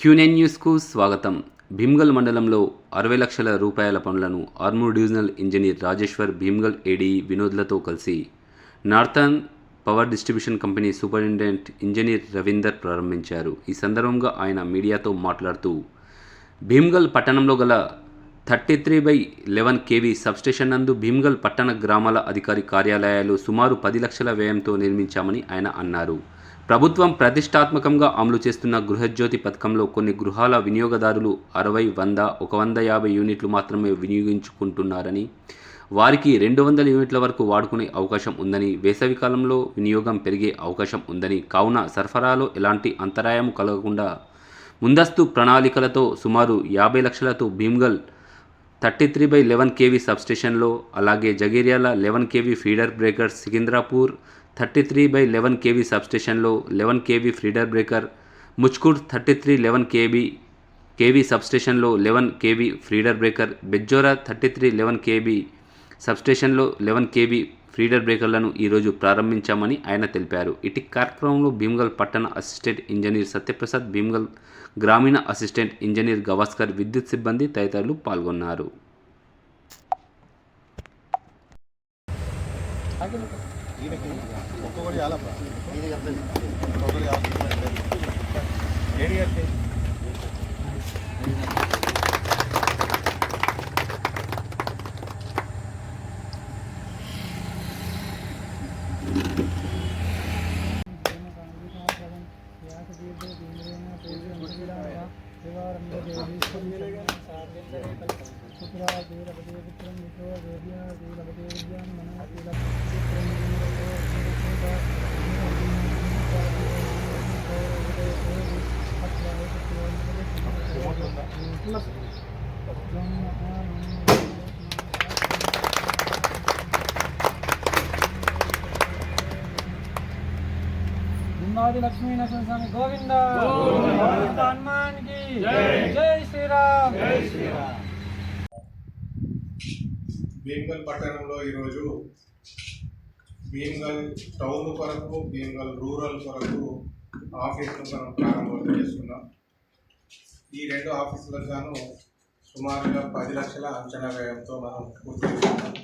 క్యూనెన్ న్యూస్కు స్వాగతం. భీమ్గల్ మండలంలో అరవై లక్షల రూపాయల పనులను Armoor divisional engineer Rajeshwar Bheemgal AD వినోద్లతో కలిసి northern power distribution company superintendent engineer Ravinder ప్రారంభించారు. ఈ సందర్భంగా ఆయన మీడియాతో మాట్లాడుతూ భీమ్గల్ పట్టణంలో గల thirty three by eleven KV substation నందు భీమ్గల్ పట్టణ గ్రామాల అధికారి కార్యాలయాలు సుమారు పది లక్షల వ్యయంతో నిర్మించామని ఆయన అన్నారు. ప్రభుత్వం ప్రతిష్టాత్మకంగా అమలు చేస్తున్న గృహజ్యోతి పథకంలో కొన్ని గృహాల వినియోగదారులు అరవై వంద ఒక వంద యాభై యూనిట్లు మాత్రమే వినియోగించుకుంటున్నారని వారికి రెండు వందల యూనిట్ల వరకు వాడుకునే అవకాశం ఉందని వేసవికాలంలో వినియోగం పెరిగే అవకాశం ఉందని కావున సరఫరాలో ఎలాంటి అంతరాయం కలగకుండా ముందస్తు ప్రణాళికలతో సుమారు యాభై లక్షలతో Bheemgal thirty three by eleven KV సబ్స్టేషన్లో అలాగే Jagiryala eleven KV feeder breaker Sikindrapur thirty three by eleven KV సబ్స్టేషన్లో eleven KV feeder breaker Muchkur thirty three eleven KB KV సబ్స్టేషన్లో eleven KV feeder breaker Bejjora thirty three eleven KB సబ్స్టేషన్లో eleven KB feeder బ్రేకర్లను ఈరోజు ప్రారంభించామని ఆయన తెలిపారు. ఇటు కార్యక్రమంలో భీమ్గల్ పట్టణ assistant engineer Satyaprasad Bheemgal గ్రామీణ assistant engineer Gavaskar విద్యుత్ సిబ్బంది తదితరులు పాల్గొన్నారు. ఒక్కొక్కటి ఆలప్ప ఒక్కొక్కటి ఏడి ¿Qué es గుమ్మాది లక్ష్మీ నరసింహ స్వామి గోవింద. గోవింద. హనుమాన్కి. జై. శ్రీరామ్. జై శ్రీరామ్. భీమ్గల్ పట్టణంలో ఈరోజు భీమ్గల్ టౌన్ కొరకు భీమ్గల్ రూరల్ కొరకు ఆఫీసులు మనం ప్రారంభం చేసుకున్నాం. ఈ రెండు ఆఫీసులకు గాను సుమారుగా పది లక్షల అంచనా వ్యయంతో మనం పూర్తి చేసుకున్నాం.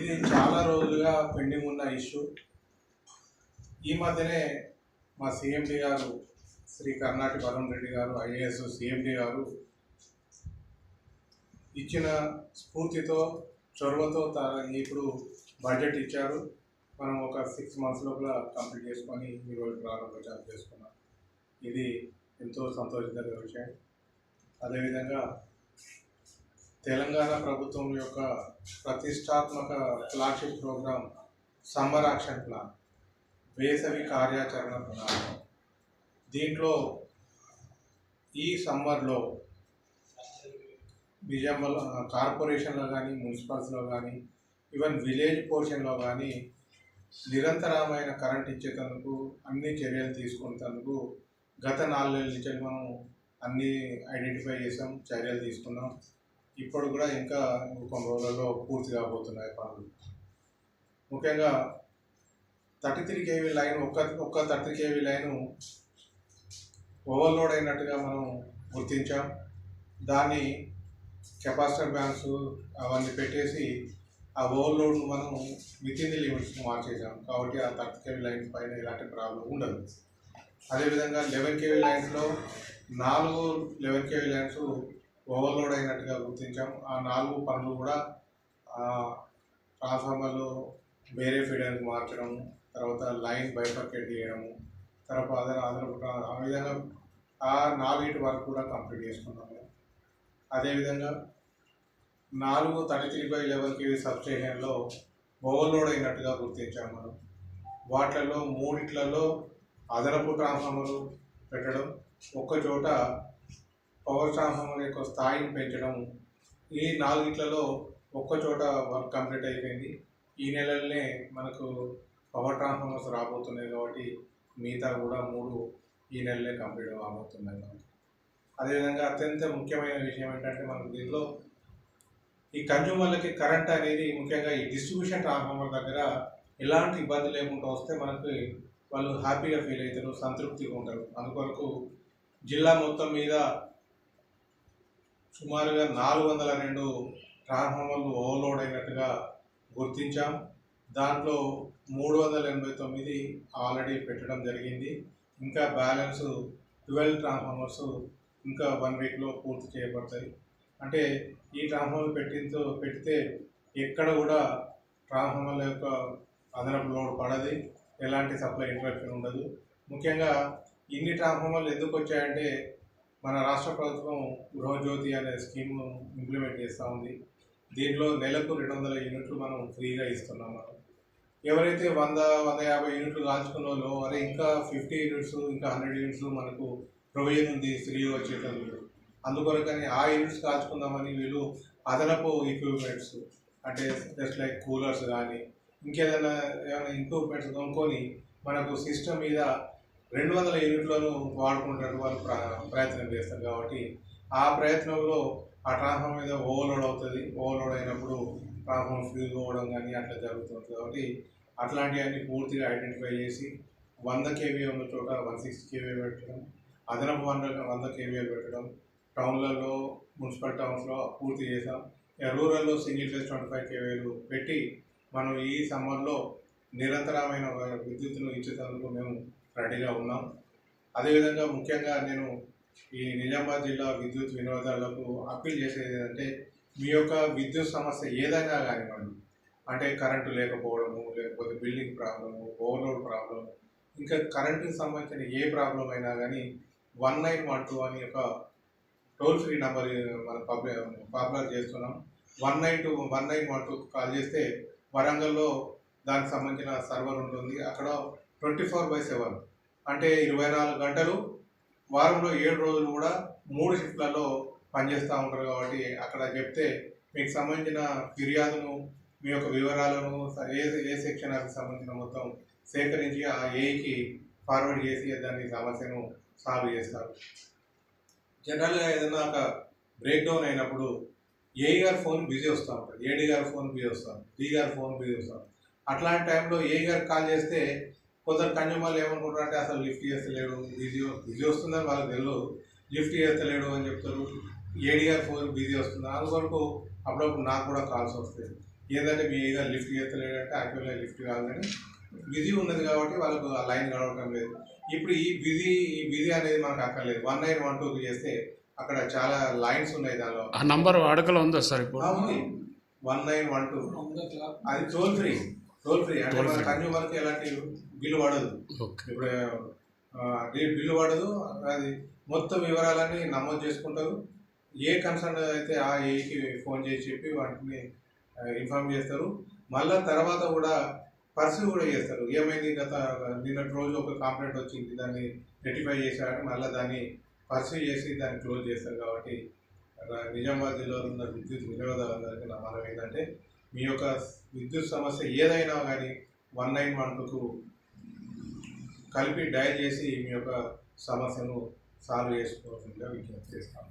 ఇది చాలా రోజులుగా పెండింగ్ ఉన్న ఇష్యూ. ఈ మధ్యనే మా సిఎండి గారు శ్రీ కర్ణాటి వరుణ్ రెడ్డి గారు ఐఏఎస్ సిఎండి గారు ఇచ్చిన స్ఫూర్తితో చొరవతో తా- ఇప్పుడు బడ్జెట్ ఇచ్చారు. మనం ఒక సిక్స్ మంత్స్ లోపల కంప్లీట్ చేసుకొని ఈరోజు ప్రారంభోత్సవం చేసుకున్నాం. ఇది ఎంతో సంతోషకర విషయం. అదేవిధంగా తెలంగాణ ప్రభుత్వం యొక్క ప్రతిష్టాత్మక flagship program summer action plan వేసవి కార్యాచరణ ప్రణాళిక. దీంట్లో ఈ సమ్మర్లో నిజామాబాద్ కార్పొరేషన్లో కానీ మున్సిపల్స్లో కానీ ఈవెన్ విలేజ్ పోర్షన్లో కానీ నిరంతరమైన కరెంట్ ఇచ్చేటందుకు అన్ని చర్యలు తీసుకునేందుకు గత నాలుగేళ్ళ నుంచి మనం అన్ని ఐడెంటిఫై చేసాం చర్యలు తీసుకున్నాం. ఇప్పుడు కూడా ఇంకా కొన్ని రోజులలో పూర్తి కాబోతున్నాయి పనులు. ముఖ్యంగా థర్టీ త్రీ కేవీ లైన్ ఒక్క ఒక్క థర్టీ కేవీ లైను ఓవర్లోడ్ అయినట్టుగా మనం గుర్తించాం. దాన్ని కెపాసిటర్ బ్యాంక్స్ అవన్నీ పెట్టేసి ఆ ఓవర్లోడ్ను మనం విత్ ది లిమిట్స్ మార్చేసాం కాబట్టి ఆ థర్టీ కేవీ లైన్స్ పైన ఎలాంటి ప్రాబ్లం ఉండదు. అదేవిధంగా లెవెన్ కేవీ లైన్స్లో నాలుగు లెవెన్ కేవీ లైన్స్ ఓవర్లోడ్ అయినట్టుగా గుర్తించాం. ఆ నాలుగు పనులు కూడా ట్రాన్స్ఫార్మర్లు వేరే ఫీడర్కి మార్చడం తర్వాత లైన్ బైఫర్కేట్ చేయడము తర్వాత అదర్ అదర్ ఆ విధంగా ఆ నాలుగిటి వరకు కూడా కంప్లీట్ చేసుకున్నాము అదేవిధంగా నాలుగు thirty three by eleven KV సబ్స్టేషన్లో overload అయినట్టుగా గుర్తించాము మనం. వాటిలలో మూడిట్లలో అదనపు ట్రాన్స్ఫార్మర్లు పెట్టడం ఒక్కచోట పవర్ ట్రాన్స్ఫార్మర్ యొక్క స్థాయిని పెంచడం ఈ నాలుగిట్లలో ఒక్కచోట వర్క్ కంప్లీట్ అయిపోయింది. ఈ నెలలోనే మనకు పవర్ ట్రాన్స్ఫార్మర్స్ రాబోతున్నాయి కాబట్టి మిగతా కూడా మూడు ఈ నెలలే కంప్లీట్ కాబోతున్నాయి మనకి. అదేవిధంగా అత్యంత ముఖ్యమైన విషయం ఏంటంటే మనకు దీంట్లో ఈ కన్జ్యూమర్లకి కరెంట్ అనేది ముఖ్యంగా ఈ డిస్ట్రిబ్యూషన్ ట్రాన్స్ఫార్మర్ దగ్గర ఎలాంటి ఇబ్బంది లేకుండా వస్తే మనకి వాళ్ళు హ్యాపీగా ఫీల్ అవుతారు సంతృప్తిగా ఉంటారు. అందుకొరకు జిల్లా మొత్తం మీద సుమారుగా నాలుగు వందల రెండు ట్రాన్స్ఫార్మర్లు ఓవర్లోడ్ అయినట్టుగా గుర్తించాం. దాంట్లో మూడు వందల ఎనభై తొమ్మిది ఆల్రెడీ పెట్టడం జరిగింది. ఇంకా బ్యాలెన్స్ ట్వెల్వ్ ట్రాన్స్ఫార్మర్స్ ఇంకా వన్ వీక్లో పూర్తి చేయబడతాయి. అంటే ఈ ట్రాన్స్ఫార్మర్ పెట్టితో పెడితే ఎక్కడ కూడా ట్రాన్స్ఫార్మర్ల యొక్క అదనపు లోడ్ పడది. ఎలాంటి సప్లై ఇంటరప్షన్ ఉండదు. ముఖ్యంగా ఇన్ని ట్రాన్స్ఫార్మర్లు ఎందుకు వచ్చాయంటే మన రాష్ట్ర ప్రభుత్వం గృహజ్యోతి అనే స్కీమ్ను ఇంప్లిమెంట్ చేస్తూ ఉంది. దీంట్లో నెలకు రెండు వందల యూనిట్లు మనం ఫ్రీగా ఇస్తున్నాం మనం. ఎవరైతే వంద వంద యాభై యూనిట్లు కాల్చుకున్న వాళ్ళు అరే ఇంకా ఫిఫ్టీ యూనిట్స్ ఇంకా హండ్రెడ్ యూనిట్స్ మనకు ప్రొవిజన్ ఉంది స్త్రీలు వచ్చేటప్పుడు. అందుకొరకని ఆ యూనిట్స్ కాల్చుకుందామని వీళ్ళు అదనపు ఎక్విప్మెంట్స్ అంటే జస్ట్ లైక్ కూలర్స్ కానీ ఇంకేదైనా ఏమైనా ఇంప్రూవ్మెంట్స్ కొనుక్కొని మనకు సిస్టమ్ మీద రెండు వందల యూనిట్లను వాడుకుంటారు వాళ్ళు ప్ర ప్రయత్నం చేస్తారు కాబట్టి ఆ ప్రయత్నంలో ఆ ట్రాన్స్ఫార్మర్ మీద ఓవర్లోడ్ అవుతుంది. ఓవర్లోడ్ అయినప్పుడు ట్రాన్స్ఫార్మర్ ఫ్యూజ్ పోవడం కానీ అట్లా జరుగుతుంది కాబట్టి అట్లాంటివన్నీ పూర్తిగా ఐడెంటిఫై చేసి వంద కేవీ ఉన్న చోట వన్ సిక్స్టీ కేవీ పెట్టడం అదనపు వంద వంద కేవీ పెట్టడం టౌన్లలో మున్సిపల్ టౌన్స్లో పూర్తి చేసాం. ఇక రూరల్లో సింగిల్ ఫేజ్ ట్వంటీ ఫైవ్ కేవీలు పెట్టి మనం ఈ సమ్మర్లో నిరంతరమైన విద్యుత్తును ఇచ్చేటందుకు మేము రెడీగా ఉన్నాం. అదేవిధంగా ముఖ్యంగా నేను ఈ నిజామాబాద్ జిల్లా విద్యుత్ వినియోగదారులకు అప్పీల్ చేసేది ఏంటంటే మీ యొక్క విద్యుత్ సమస్య ఏదైనా కానివ్వండి అంటే కరెంటు లేకపోవడము లేకపోతే బిల్డింగ్ ప్రాబ్లము ఓవర్లోడ్ ప్రాబ్లం ఇంకా కరెంటుకి సంబంధించిన ఏ ప్రాబ్లం అయినా కానీ వన్ నైన్ వన్ టూ అని ఒక టోల్ ఫ్రీ నెంబర్ మనం పబ్లి పాపులర్ చేస్తున్నాం. One nine two one nine one two call చేస్తే వరంగల్లో దానికి సంబంధించిన సర్వర్ ఉంటుంది. అక్కడ ట్వంటీ ఫోర్ బై సెవెన్. అంటే ఇరవై నాలుగు గంటలు వారంలో ఏడు రోజులు కూడా మూడు షిఫ్ట్లలో పనిచేస్తూ ఉంటారు కాబట్టి అక్కడ చెప్తే మీకు సంబంధించిన ఫిర్యాదును మీ యొక్క వివరాలను ఏ ఏ సెక్షన్కి సంబంధించిన మొత్తం సేకరించి ఆ ఏఈకి ఫార్వర్డ్ చేసి దాని సమస్యను సాల్వ్ చేస్తారు. జనరల్గా ఏదైనా ఒక బ్రేక్ డౌన్ అయినప్పుడు ఏఈ గారి ఫోన్ బిజీ వస్తూ ఉంటుంది ఏడీ గారి ఫోన్ బిజీ వస్తాం డి గారి ఫోన్ బిజీ వస్తాం అట్లాంటి టైంలో ఏఈ గారికి కాల్ చేస్తే కొందరు కన్జ్యూమర్లు ఏమనుకుంటారంటే అసలు లిఫ్ట్ చేస్తలేడు బిజీ బిజీ వస్తుందని వాళ్ళకి తెలియదు లిఫ్ట్ చేస్తలేడు అని చెప్తారు. ఏడీ గారి ఫోన్ బిజీ వస్తుంది. అందువరకు అప్పుడప్పుడు నాకు కూడా కాల్స్ వస్తాయి. ఏంటంటే మీ ఏగా లిఫ్ట్ చేస్తలేడు అంటే యాక్చువల్గా లిఫ్ట్ కాదు కానీ బిజీ ఉన్నది కాబట్టి వాళ్ళకు ఆ లైన్ గడవటం లేదు. ఇప్పుడు ఈ బిజీ ఈ బిజీ అనేది మనకు అక్కర్లేదు. వన్ నైన్ వన్ టూ చేస్తే అక్కడ చాలా లైన్స్ ఉన్నాయి దానిలో. ఆ నంబర్ వాడుకలో ఉందా సార్ ఇప్పుడు? One nine one two. అది టోల్ ఫ్రీ. Toll free. అంటే మన free. కన్జ్యూమర్కి ఎలాంటి బిల్లు పడదు. ఇప్పుడు బిల్లు పడదు. అది మొత్తం వివరాలన్నీ నమోదు చేసుకుంటారు. ఏ కన్సర్న్ అయితే ఆ ఏకి ఫోన్ చేసి చెప్పి వాటిని ఇన్ఫార్మ్ చేస్తారు. మళ్ళా తర్వాత కూడా పర్సీవ్ కూడా చేస్తారు. ఏమైంది? గత నిన్నటి రోజు ఒక కాంప్లైంట్ వచ్చింది. దాన్ని రెటిఫై చేశారని మళ్ళీ దాన్ని పర్సీవ్ చేసి దాన్ని క్లోజ్ చేస్తారు కాబట్టి నిజామాబాద్ జిల్లాలో ఉన్న విద్యుత్ వినియోగదారులందరికీ నా మనం ఏంటంటే మీ యొక్క విద్యుత్ సమస్య ఏదైనా కానీ వన్ నైన్ వన్ టూకు కలిపి డయల్ చేసి మీ యొక్క సమస్యను సాల్వ్ చేసుకోవాల్సిందిగా విజ్ఞప్తి చేస్తాను.